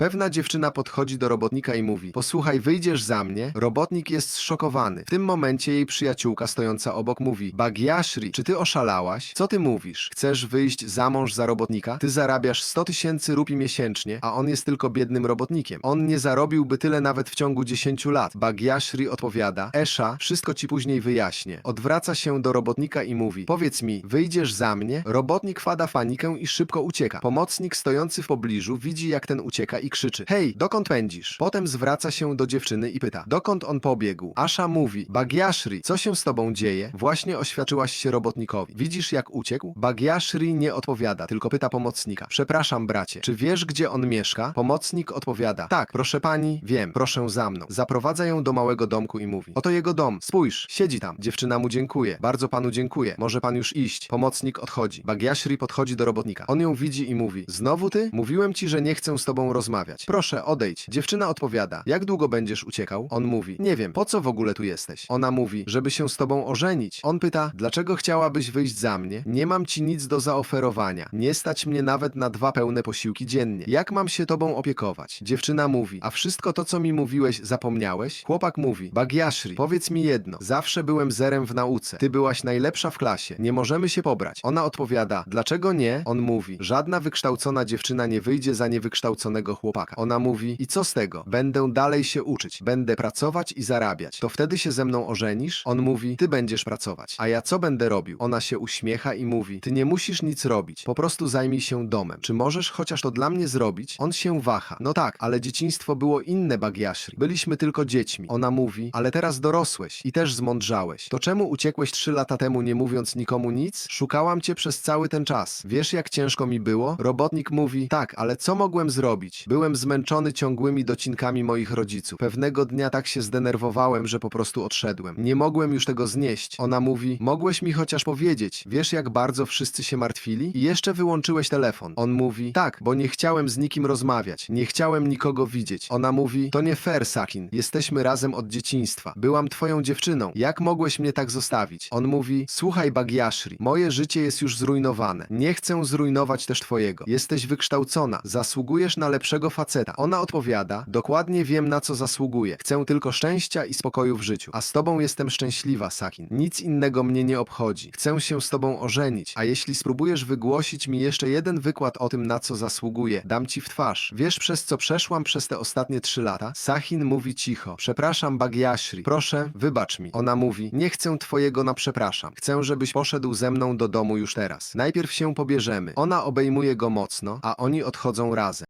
Pewna dziewczyna podchodzi do robotnika i mówi: Posłuchaj, wyjdziesz za mnie? Robotnik jest zszokowany. W tym momencie jej przyjaciółka stojąca obok mówi: Bagiashri, czy ty oszalałaś? Co ty mówisz? Chcesz wyjść za mąż za robotnika? Ty zarabiasz 100 tysięcy rupii miesięcznie, a on jest tylko biednym robotnikiem. On nie zarobiłby tyle nawet w ciągu 10 lat. Bagiashri odpowiada: Esza, wszystko ci później wyjaśnię. Odwraca się do robotnika i mówi: Powiedz mi, wyjdziesz za mnie? Robotnik wpada w panikę i szybko ucieka. Pomocnik stojący w pobliżu widzi, jak ten ucieka i krzyczy: Hej, dokąd pędzisz? Potem zwraca się do dziewczyny i pyta: Dokąd on pobiegł? Asha mówi: Bagiashri, co się z tobą dzieje? Właśnie oświadczyłaś się robotnikowi. Widzisz, jak uciekł? Bagiashri nie odpowiada, tylko pyta pomocnika: Przepraszam, bracie, czy wiesz, gdzie on mieszka? Pomocnik odpowiada: Tak, proszę pani, wiem, proszę za mną. Zaprowadza ją do małego domku i mówi: Oto jego dom, spójrz, siedzi tam. Dziewczyna mu dziękuję. Bardzo panu dziękuję. Może pan już iść. Pomocnik odchodzi. Bagiashri podchodzi do robotnika. On ją widzi i mówi: Znowu ty? Mówiłem ci, że nie chcę z tobą rozmawiać. Proszę, odejdź. Dziewczyna odpowiada: Jak długo będziesz uciekał? On mówi: Nie wiem, po co w ogóle tu jesteś? Ona mówi: Żeby się z tobą ożenić. On pyta: Dlaczego chciałabyś wyjść za mnie? Nie mam ci nic do zaoferowania. Nie stać mnie nawet na dwa pełne posiłki dziennie. Jak mam się tobą opiekować? Dziewczyna mówi: A wszystko to, co mi mówiłeś, zapomniałeś? Chłopak mówi: Bagiashri, powiedz mi jedno. Zawsze byłem zerem w nauce. Ty byłaś najlepsza w klasie. Nie możemy się pobrać. Ona odpowiada: Dlaczego nie? On mówi: Żadna wykształcona dziewczyna nie wyjdzie za niewykształconego chłopaka. Ona mówi: I co z tego? Będę dalej się uczyć. Będę pracować i zarabiać. To wtedy się ze mną ożenisz? On mówi: Ty będziesz pracować. A ja co będę robił? Ona się uśmiecha i mówi: Ty nie musisz nic robić. Po prostu zajmij się domem. Czy możesz chociaż to dla mnie zrobić? On się waha. No tak, ale dzieciństwo było inne, Bagiashri. Byliśmy tylko dziećmi. Ona mówi: Ale teraz dorosłeś i też zmądrzałeś. To czemu uciekłeś trzy lata temu, nie mówiąc nikomu nic? Szukałam cię przez cały ten czas. Wiesz, jak ciężko mi było? Robotnik mówi: Tak, ale co mogłem zrobić? Byłem zmęczony ciągłymi docinkami moich rodziców. Pewnego dnia tak się zdenerwowałem, że po prostu odszedłem. Nie mogłem już tego znieść. Ona mówi: Mogłeś mi chociaż powiedzieć. Wiesz, jak bardzo wszyscy się martwili? I jeszcze wyłączyłeś telefon. On mówi: Tak, bo nie chciałem z nikim rozmawiać. Nie chciałem nikogo widzieć. Ona mówi: To nie fair, Sakin. Jesteśmy razem od dzieciństwa. Byłam twoją dziewczyną. Jak mogłeś mnie tak zostawić? On mówi: Słuchaj, Bagiashri, moje życie jest już zrujnowane. Nie chcę zrujnować też twojego. Jesteś wykształcona. Zasługujesz na lepszego faceta. Ona odpowiada: Dokładnie wiem, na co zasługuję. Chcę tylko szczęścia i spokoju w życiu. A z tobą jestem szczęśliwa, Sakin. Nic innego mnie nie obchodzi. Chcę się z tobą ożenić. A jeśli spróbujesz wygłosić mi jeszcze jeden wykład o tym, na co zasługuję, dam ci w twarz. Wiesz, przez co przeszłam przez te ostatnie trzy lata? Sahin mówi cicho. Przepraszam, Bagiashri. Proszę, wybacz mi. Ona mówi: Nie chcę twojego na przepraszam. Chcę, żebyś poszedł ze mną do domu już teraz. Najpierw się pobierzemy. Ona obejmuje go mocno, a oni odchodzą razem.